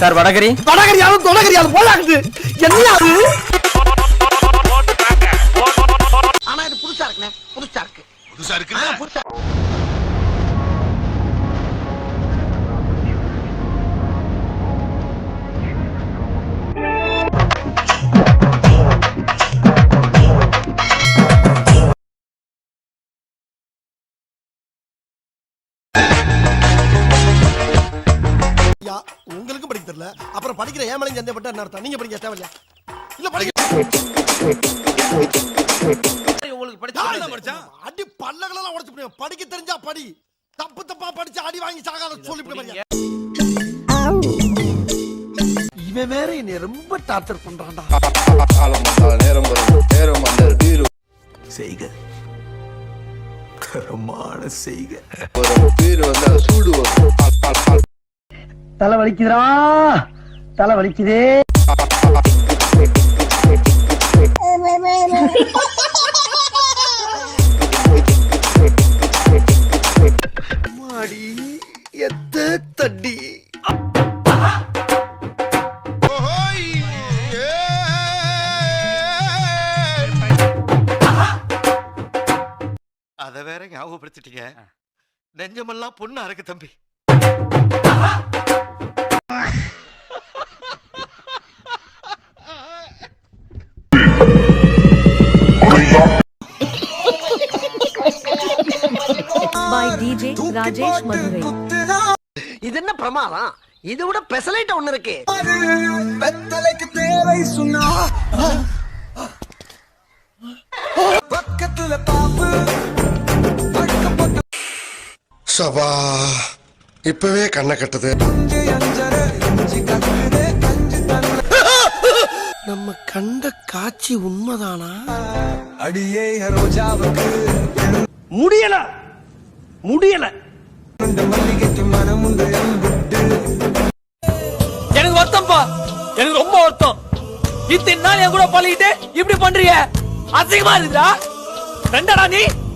Sir vada curry. வடகரியாலும் தொடகரியாலும் போலாகுது என்ன அது? ஆனா இது புதுசா இருக்குண்ணே புதுசா இருக்கு. புதுசா இருக்குல்ல? புதுசா தெரியல. அப்புறம் படிக்கிற ஏமலையும் சந்தேகப்பட்ட என்ன அர்த்தம்? நீங்க படிக்க தேவையில்லையா? இல்ல படிக்க உங்களுக்கு யாருடா படிச்சான்? அடி பல்லகளெல்லாம் உடைச்சு போடுவேன் படிக்க தெரிஞ்சா படி. தப்பு தப்பா படிச்சு அடி வாங்கி சாகாத சொல்லிவிட்டு இவன் வேற என்னை ரொம்ப டார்ச்சர் பண்றான்டா. நேரம் நேரம் செய்க. தரமான செய்க சூடு தலை வலிக்குதுடா தலை வலிக்குதே மாடி எத்த ஏ. அத வேற ஞாபகப்படுத்திட்டீங்க. நெஞ்சமெல்லாம் பொண்ணா இருக்கு தம்பி. By DJ Rajesh Madurai. இது என்ன பிரமாதம்? இது விட பெசலைட் ஒண்ணு இருக்கு. சபா இப்பவே கண்ணை கட்டுது. நம்ம கண்ட காட்சி உண்மைதானா? அடியே ரோஜாவுக்கு முடியல. முடியல. எனக்கு வருத்தம்ப்பா எனக்கு ரொம்ப வருத்தம். இத்தனை நாள் என் கூட பழகிட்டு இப்படி பண்றீங்க அசிங்கமா இருக்குதா? ரெண்டடா நீ?